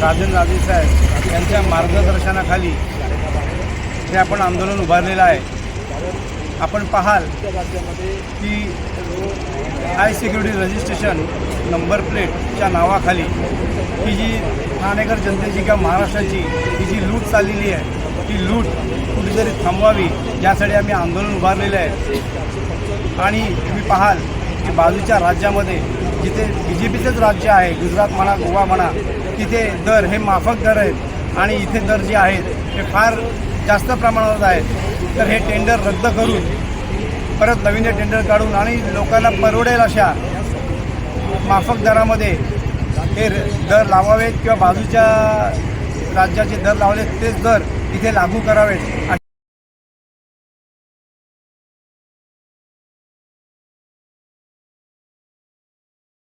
राजन राजे साहेब यांच्या मार्गदर्शनाखाली हे आपण आंदोलन उभारलेलं आहे. आपण पाहाल की हाय सिक्युरिटी रजिस्ट्रेशन नंबर प्लेटच्या नावाखाली ही जी ठाणेकर जनतेची किंवा महाराष्ट्राची ही जी लूट चाललेली आहे ती लूट कुठेतरी थांबवावी यासाठी आम्ही आंदोलन उभारलेलं आहे. आणि तुम्ही पाहाल की बाजूच्या राज्यामध्ये जिथे बी जे पीचंच राज्य आहे गुजरात म्हणा गोवा म्हणा तिथे दर हे माफक दर आहेत आणि इथे दर जे आहेत हे फार जास्त प्रमाणावर आहेत. तर हे टेंडर रद्द करून परत नवीन टेंडर काढून आणि लोकांना परवडेल अशा माफक दरामध्ये हे दर लावावेत किंवा बाजूच्या राज्याचे दर लावले तेच दर इथे लागू करावेत.